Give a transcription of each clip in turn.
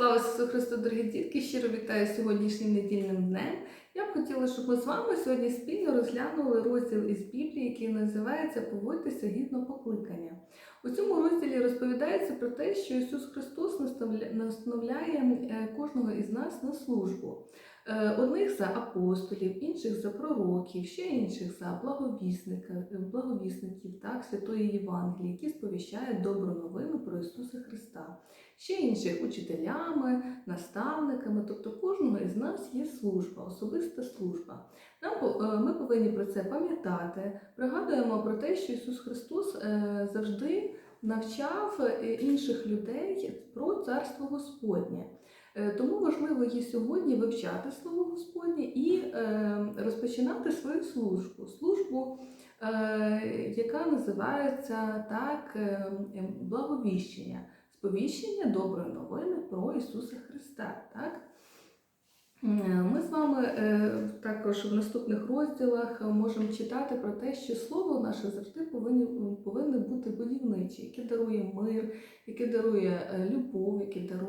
Слава Ісусу Христу, дорогі дітки! Щиро вітаю сьогоднішнім недільним днем. Я б хотіла, щоб ми з вами сьогодні спільно розглянули розділ із Біблії, який називається Поводьтеся гідно покликання. У цьому розділі розповідається про те, що Ісус Христос настановляє е, кожного із нас на службу. Е, Одних за апостолів, інших за пророків, ще інших за е, благовісників так, Святої Євангелії, які сповіщають добру новину про Ісуса Христа ще інших учителями, наставниками. Тобто кожного із нас є служба, особиста служба. Нам е, ми повинні про це пам'ятати. Пригадуємо про те, що Ісус Христос завжди навчав інших людей про царство Господнє. Е, Тому важливо є сьогодні вивчати Слово Господнє і е, розпочинати свою службу. Службу, е, яка називається так ем, благовіщення сповіщення доброї новини про Ісуса Христа. Так? Ми з вами також в наступних розділах можемо читати про те, що слово наше завжди повинно бути будівниче, яке дарує мир, яке дарує любов, яке дарує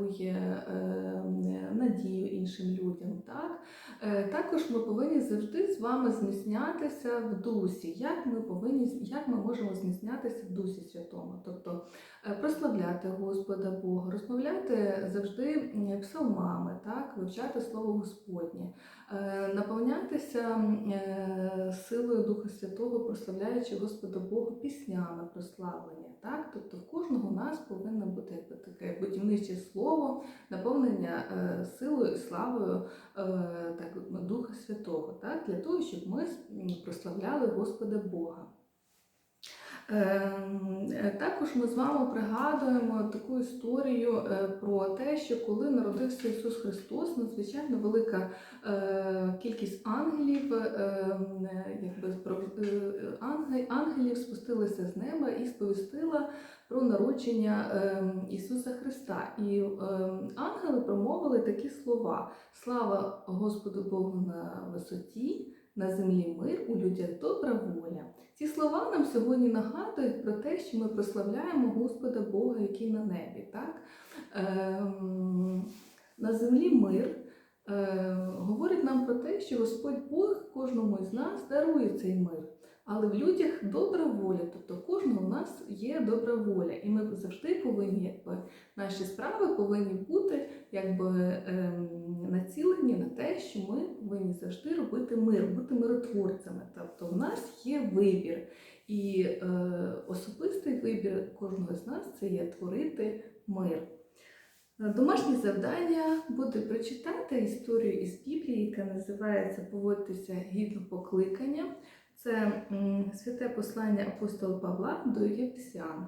Так? Е, Також ми повинні завжди з вами зміцнятися в дусі. Як ми повинні, як ми можемо зміцнятися в дусі святому? Тобто е, прославляти Господа Бога, розмовляти завжди псалмами, так? вивчати Слово Господнє, е, наповнятися е, силою Духа Святого, прославляючи Господа Бога піснями прославлення. Так? Тобто в кожного у нас повинно бути таке будівниче слово, наповнення е, силою і славою так, Духа Святого, так? для того, щоб ми прославляли Господа Бога. Ем, е, Також ми з вами пригадуємо таку історію е, про те, що коли народився Ісус Христос, надзвичайно велика е, кількість ангелів, е, е, якби ангелів спустилися з неба і сповістила про народження е, Ісуса Христа. І ангели промовили такі слова: Слава Господу Богу на висоті, на землі мир, у людях добра воля. Ці слова нам сьогодні нагадують про те, що ми прославляємо Господа Бога, який на небі. Так? Ем, на землі мир е, говорить нам про те, що Господь Бог кожному із нас дарує цей мир. Але в людях добра воля, тобто кожного в нас є добра воля, і ми завжди повинні, наші справи повинні бути якби ем, націлені на те, що ми повинні завжди робити мир, бути миротворцями. Тобто в нас є вибір, і е, особистий вибір кожного з нас це є творити мир. Е, Домашнє завдання буде прочитати історію із Біблії, яка називається Поводьтеся гідно покликання. Це святе послання апостола Павла до Єфесян.